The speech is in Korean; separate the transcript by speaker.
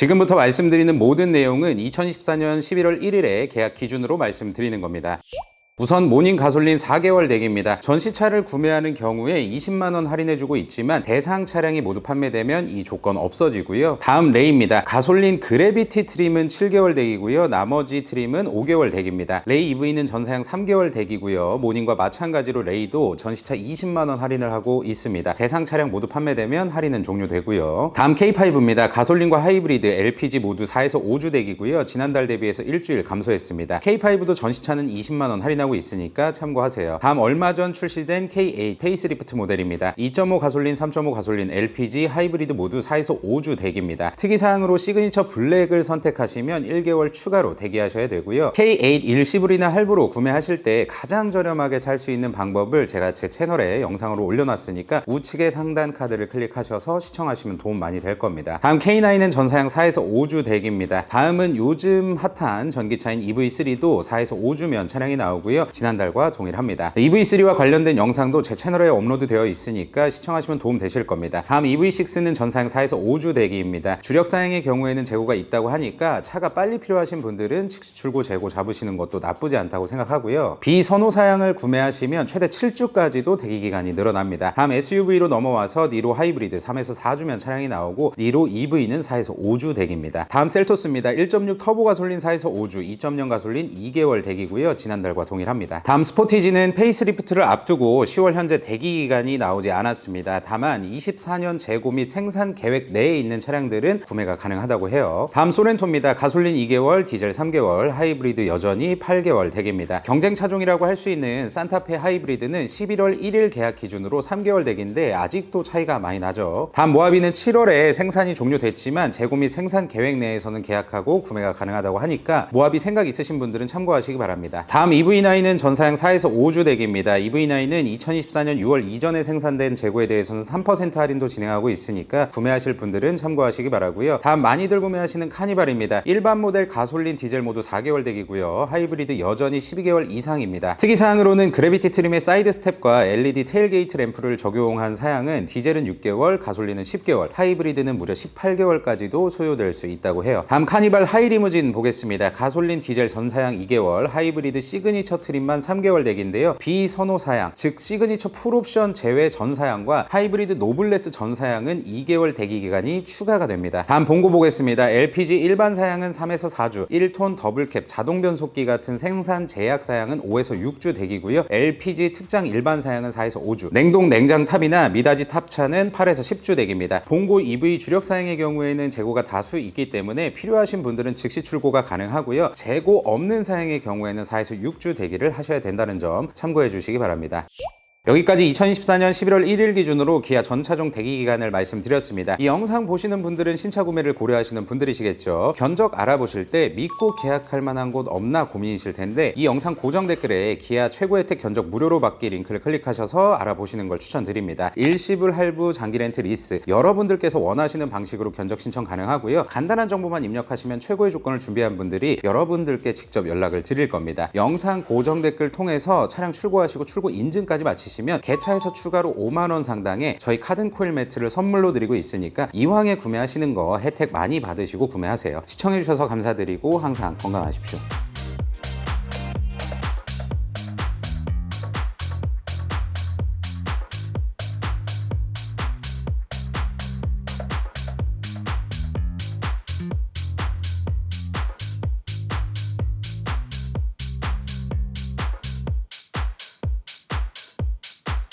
Speaker 1: 지금부터 말씀드리는 모든 내용은 2024년 11월 1일에 계약 기준으로 말씀드리는 겁니다. 우선 모닝 가솔린 4개월 대기입니다. 전시차를 구매하는 경우에 20만 원 할인해주고 있지만 대상 차량이 모두 판매되면 이 조건 없어지고요. 다음 레이입니다. 가솔린 그래비티 트림은 7개월 대기고요. 나머지 트림은 5개월 대기입니다. 레이 EV는 전사양 3개월 대기고요. 모닝과 마찬가지로 레이도 전시차 20만 원 할인을 하고 있습니다. 대상 차량 모두 판매되면 할인은 종료되고요. 다음 K5입니다. 가솔린과 하이브리드, LPG 모두 4에서 5주 대기고요. 지난달 대비해서 일주일 감소했습니다. K5도 전시차는 20만 원 할인하고 있으니까 참고하세요. 다음 얼마 전 출시된 K8 페이스리프트 모델입니다. 2.5 가솔린, 3.5 가솔린, LPG, 하이브리드 모두 4에서 5주 대기입니다. 특이사항으로 시그니처 블랙을 선택하시면 1개월 추가로 대기하셔야 되고요. K8 일시불이나 할부로 구매하실 때 가장 저렴하게 살 수 있는 방법을 제가 제 채널에 영상으로 올려놨으니까 우측의 상단 카드를 클릭하셔서 시청하시면 도움 많이 될 겁니다. 다음 K9은 전사양 4에서 5주 대기입니다. 다음은 요즘 핫한 전기차인 EV3도 4에서 5주면 차량이 나오고요. 지난달과 동일합니다. EV3와 관련된 영상도 제 채널에 업로드 되어 있으니까 시청하시면 도움 되실 겁니다. 다음 EV6는 전사양 4에서 5주 대기입니다. 주력 사양의 경우에는 재고가 있다고 하니까 차가 빨리 필요하신 분들은 즉시 출고 재고 잡으시는 것도 나쁘지 않다고 생각하고요. 비선호 사양을 구매하시면 최대 7주까지도 대기 기간이 늘어납니다. 다음 SUV로 넘어와서 니로 하이브리드 3에서 4주면 차량이 나오고 니로 EV는 4에서 5주 대기입니다. 다음 셀토스입니다. 1.6 터보 가솔린 4에서 5주, 2.0 가솔린 2개월 대기고요. 지난달과 동일 합니다. 다음 스포티지는 페이스리프트를 앞두고 10월 현재 대기 기간이 나오지 않았습니다. 다만 24년 재고 및 생산 계획 내에 있는 차량들은 구매가 가능하다고 해요. 다음 소렌토입니다. 가솔린 2개월, 디젤 3개월, 하이브리드 여전히 8개월 대기입니다. 경쟁 차종이라고 할 수 있는 산타페 하이브리드는 11월 1일 계약 기준으로 3개월 대기인데 아직도 차이가 많이 나죠. 다음 모하비는 7월에 생산이 종료됐지만 재고 및 생산 계획 내에서는 계약하고 구매가 가능하다고 하니까 모하비 생각 있으신 분들은 참고하시기 바랍니다. 다음 EV9은 전사양 4에서 5주 대기입니다. EV9은 2024년 6월 이전에 생산된 재고에 대해서는 3% 할인도 진행하고 있으니까 구매하실 분들은 참고하시기 바라고요. 다음 많이들 구매하시는 카니발입니다. 일반 모델 가솔린 디젤 모두 4개월 대기고요. 하이브리드 여전히 12개월 이상입니다. 특이사항으로는 그래비티 트림의 사이드 스텝과 LED 테일게이트 램프를 적용한 사양은 디젤은 6개월, 가솔린은 10개월, 하이브리드는 무려 18개월까지도 소요될 수 있다고 해요. 다음 카니발 하이리무진 보겠습니다. 가솔린 디젤 전사양 2개월, 하이브리드 시그니처 트림만 3개월 대기인데요. 비선호 사양, 즉 시그니처 풀옵션 제외 전 사양과 하이브리드 노블레스 전 사양은 2개월 대기 기간이 추가가 됩니다. 다음 봉고 보겠습니다. LPG 일반 사양은 3에서 4주, 1톤 더블캡 자동 변속기 같은 생산 제약 사양은 5에서 6주 대기고요. LPG 특장 일반 사양은 4에서 5주, 냉동 냉장 탑이나 미다지 탑차는 8에서 10주 대기입니다. 봉고 EV 주력 사양의 경우에는 재고가 다수 있기 때문에 필요하신 분들은 즉시 출고가 가능하고요. 재고 없는 사양의 경우에는 4에서 6주 대기 를 하셔야 된다는 점 참고해 주시기 바랍니다. 여기까지 2024년 11월 1일 기준으로 기아 전차종 대기 기간을 말씀드렸습니다. 이 영상 보시는 분들은 신차 구매를 고려하시는 분들이시겠죠. 견적 알아보실 때 믿고 계약할 만한 곳 없나 고민이실 텐데 이 영상 고정 댓글에 기아 최고 혜택 견적 무료로 받기 링크를 클릭하셔서 알아보시는 걸 추천드립니다. 일시불 할부 장기 렌트 리스 여러분들께서 원하시는 방식으로 견적 신청 가능하고요. 간단한 정보만 입력하시면 최고의 조건을 준비한 분들이 여러분들께 직접 연락을 드릴 겁니다. 영상 고정 댓글 통해서 차량 출고하시고 출고 인증까지 마치 시면 개차에서 추가로 5만 원 상당의 저희 카든 코일 매트를 선물로 드리고 있으니까 이왕에 구매하시는 거 혜택 많이 받으시고 구매하세요. 시청해 주셔서 감사드리고 항상 건강하십시오.